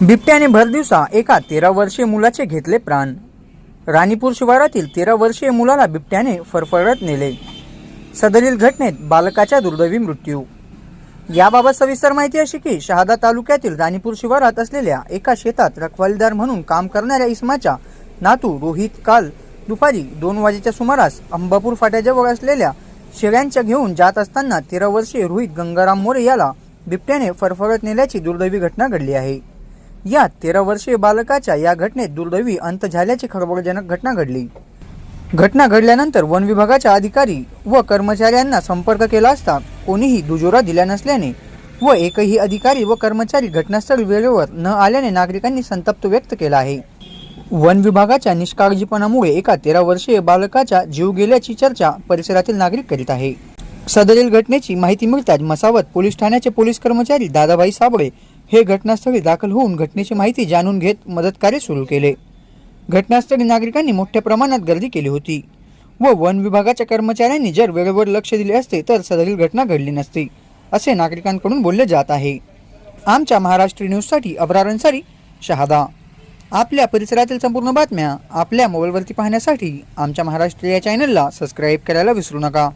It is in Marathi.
बिबट्याने भरदिवसा एका तेरा वर्षीय मुलाचे घेतले प्राण. राणीपूर शिवारातील तेरा वर्षीय मुलाला बिबट्याने फरफडत नेले. सदरील घटनेत बालकाच्या दुर्दैवी मृत्यू. याबाबत सविस्तर माहिती अशी की शहादा तालुक्यातील राणीपूर शिवारात असलेल्या एका शेतात रखवालीदार म्हणून काम करणाऱ्या इस्माच्या नातू रोहित काल दुपारी दोन वाजेच्या सुमारास अंबापूर फाट्याजवळ असलेल्या शेळ्यांच्या घेऊन जात असताना तेरा वर्षीय रोहित गंगाराम मोरे याला बिबट्याने फरफरत नेल्याची दुर्दैवी घटना घडली आहे. या तेरा वर्षीय बालकाच्या या घटनेत दुर्दैवी अंत झाल्याची खळबळजनक घटना घडली. घटना घडल्यानंतर वन विभागाच्या अधिकारी व कर्मचाऱ्यांना संपर्क केला असता कोणीही दुजोरा दिला नसल्याने व एकही अधिकारी व कर्मचारी घटनास्थळी वेळेवर न आल्याने नागरिकांनी संतप्त व्यक्त केला आहे. वन विभागाच्या निष्काळजीपणामुळे एका तेरा वर्षीय बालकाचा जीव गेल्याची चर्चा परिसरातील नागरिक करीत आहे. सदरील घटनेची माहिती मिळताच मसावत पोलीस ठाण्याचे पोलीस कर्मचारी दादाभाई साबळे हे घटनास्थळी दाखल होऊन घटनेची माहिती जाणून घेत मदतकार्य सुरू केले. घटनास्थळी नागरिकांनी मोठ्या प्रमाणात गर्दी केली होती व वन विभागाच्या कर्मचाऱ्यांनी जर वेळेवर लक्ष दिले असते तर सदरील घटना घडली नसती असे नागरिकांकडून बोलले जात आहे. आमच्या महाराष्ट्र न्यूजसाठी अबरार अन्सारी शहादा. आपल्या परिसरातील संपूर्ण बातम्या आपल्या मोबाईलवरती पाहण्यासाठी आमच्या महाराष्ट्र या चॅनलला सबस्क्राईब करायला विसरू नका.